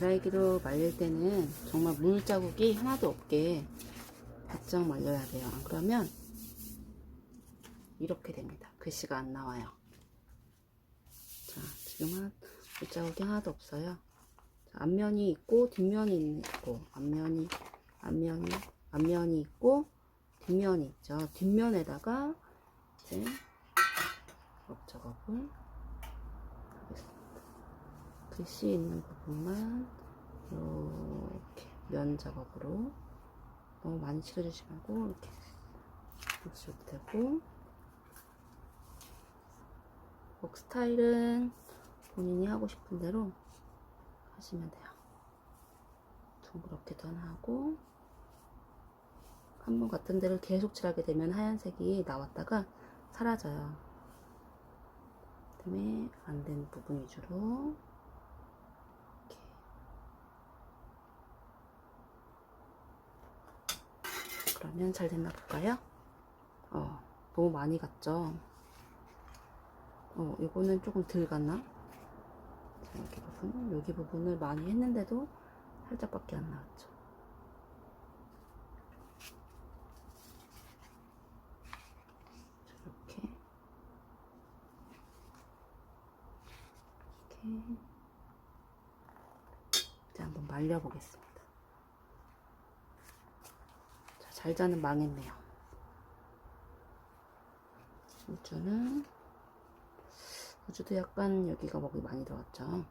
드라이기로 말릴 때는 정말 물 자국이 하나도 없게 바짝 말려야 돼요. 안 그러면 이렇게 됩니다. 글씨가 안 나와요. 자, 지금은 물 자국이 하나도 없어요. 자, 앞면이 있고 뒷면이 있고 앞면이 앞면이 앞면이 있고 뒷면이 있죠. 뒷면에다가 이제 업 작업을 하겠습니다. 글씨 있는 부분만 이렇게 면 작업으로 너무 많이 칠해주지 말고 이렇게 해주셔도 되고 목 스타일은 본인이 하고 싶은 대로 하시면 돼요. 둥그렇게도 하고 한 번 같은 데를 계속 칠하게 되면 하얀색이 나왔다가 사라져요. 그 다음에 안 된 부분 위주로 이렇게 그러면 잘 됐나 볼까요? 어, 너무 많이 갔죠? 어, 이거는 조금 덜 갔나? 자, 여기 부분, 여기 부분을 많이 했는데도 살짝밖에 안 나왔죠. 자, 이렇게. 이렇게. 이제 한번 말려보겠습니다. 자, 잘 자는 망했네요. 우주는 우주도 약간 여기가 먹이 많이 들어갔죠.